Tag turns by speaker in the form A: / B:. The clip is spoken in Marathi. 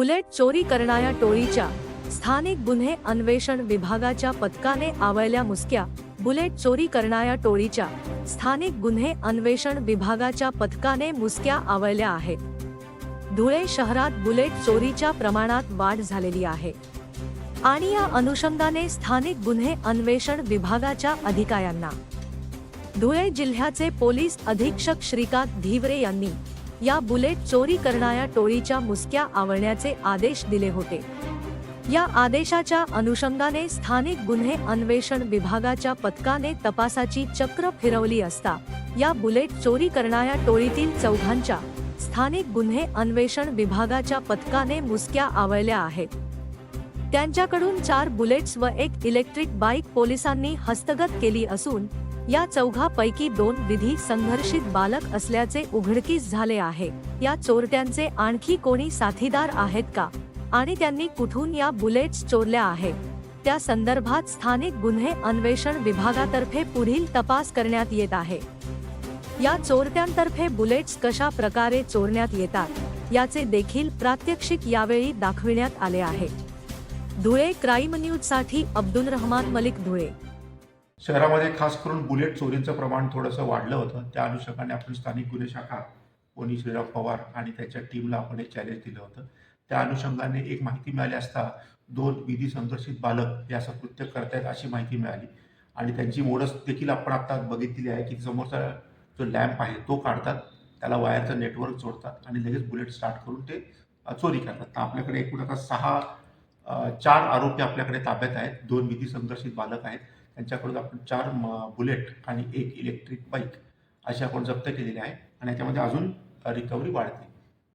A: बुलेट चोरी करणाऱ्या टोळीच्या स्थानिक गुन्हे अन्वेषण विभागाच्या पथकाने आवळल्या मुसक्या. बुलेट चोरी करणाऱ्या टोळीच्या स्थानिक गुन्हे अन्वेषण विभागाच्या पथकाने मुसक्या आवळल्या आहेत. धुळे शहरात बुलेट चोरीच्या प्रमाणात वाढ झालेली आहे. आणि या अनुषंगाने स्थानिक गुन्हे अन्वेषण विभागाच्या अधिकाऱ्यांना. धुळे जिल्ह्याचे पोलीस अधीक्षक श्रीकांत धीवरे यांनी या बुलेट चोरी करणाऱ्या टोळीच्या मुसक्या आवळण्याचे आदेश दिले होते. या आदेशाच्या अनुषंगाने स्थानिक गुन्हे अन्वेषण विभागाच्या पथकाने तपासाची चक्र फिरवली असता या बुलेट चोरी करणाऱ्या टोळीतील चौघांच्या स्थानिक गुन्हे अन्वेषण विभागाच्या पथकाने मुसक्या आवळल्या आहेत. त्यांच्याकडून चार बुलेट्स व एक इलेक्ट्रिक बाईक पोलिसांनी हस्तगत केली असून या चौघापैकी दोन विधी संघर्षित बालक असल्याचे उघडकीस झाले आहे. या चोरट्यांचे आणखी कोणी साथीदार आहेत का? आणि त्यांनी कुठून या बुलेट्स चोरल्या आहेत? त्या संदर्भात स्थानिक गुन्हे अन्वेषण विभागातर्फे पुढील तपास करण्यात येत आहे. या चोरट्यांतर्फे बुलेट्स कशा प्रकारे चोरण्यात येतात याचे देखील प्रात्यक्षिक यावेळी दाखविण्यात आले आहे. धुळे क्राईम न्यूजसाठी अब्दुल रहमान मलिक धुळे.
B: शहरामध्ये खास करून बुलेट चोरीचं प्रमाण थोडंसं वाढलं होतं. त्या अनुषंगाने आपण स्थानिक गुन्हे शाखा कोणी श्रीराम पवार आणि त्याच्या टीमला आपण एक चॅलेंज दिलं होतं. त्या अनुषंगाने एक माहिती मिळाली असता दोन विधी संघर्षित बालक हे असं कृत्य करतायत अशी माहिती मिळाली. आणि त्यांची मोडस देखील आपण आता बघितलेली आहे की समोरचा जो लॅम्प आहे तो काढतात त्याला वायरचं नेटवर्क जोडतात आणि लगेच बुलेट स्टार्ट करून ते चोरी करतात. तर आपल्याकडे एकूण आता सहा चार आरोपी आपल्याकडे ताब्यात आहेत. दोन विधी संघर्षित बालक आहेत. त्यांच्याकडून आपण चार म- बुलेट आणि एक इलेक्ट्रिक बाईक अशी आपण जप्त केलेली आहे. आणि याच्यामध्ये अजून रिकव्हरी वाढते.